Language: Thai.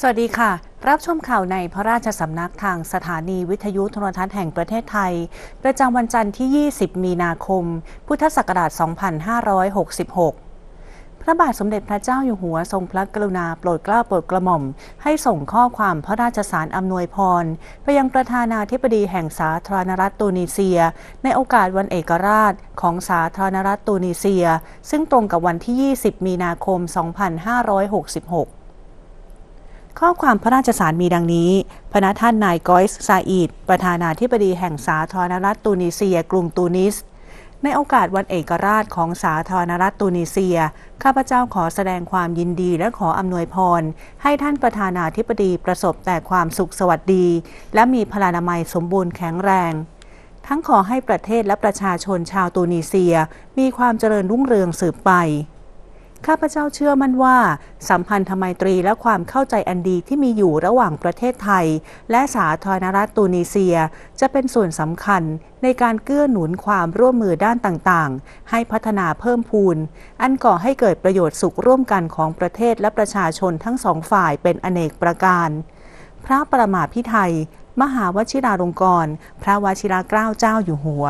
สวัสดีค่ะ รับชมข่าวในพระราชสำนักทางสถานีวิทยุโทรทัศน์แห่งประเทศไทย ประจำวันจันทร์ที่ 20 มีนาคม พุทธศักราช 2566พระบาทสมเด็จพระเจ้าอยู่หัวทรงพระกรุณาโปรดเกล้าโปรดกระหม่อม ให้ส่งข้อความพระราชสารอำนวยพร ไปยังประธานาธิบดีแห่งสาธารณรัฐตูนิเซีย ในโอกาสวันเอกราชของสาธารณรัฐตูนิเซีย ซึ่งตรงกับวันที่ 20 มีนาคม 2566 ข้อความพระราชสารมีดังนี้ พระท่านนายกอยส์ซาอิดประธานาธิบดีแห่งสาธารณรัฐตูนิเซีย กรุงตูนิส ในโอกาสวันเอกราชของสาธารณรัฐตูนิเซีย ข้าพเจ้าขอแสดงความยินดีและขออำนวยพร ให้ท่านประธานาธิบดีประสบแต่ความสุขสวัสดี และมีพลานามัยสมบูรณ์แข็งแรงทั้งขอให้ประเทศและประชาชนชาวตูนิเซีย มีความเจริญรุ่งเรืองสืบไป ข้าพเจ้าเชื่อมั่นว่า สัมพันธไมตรีและความเข้าใจอันดีที่มีอยู่ระหว่างประเทศไทย และสาธารณรัฐตูนิเซีย จะเป็นส่วนสำคัญในการเกื้อหนุนความร่วมมือด้านต่างๆ ให้พัฒนาเพิ่มพูน อันก่อให้เกิดประโยชน์สุขร่วมกันของประเทศและประชาชนทั้งสองฝ่ายเป็นอเนกประการ พระประมาพิไทย มหาวชิราลงกรณ์พระวชิรเกล้าเจ้าอยู่หัว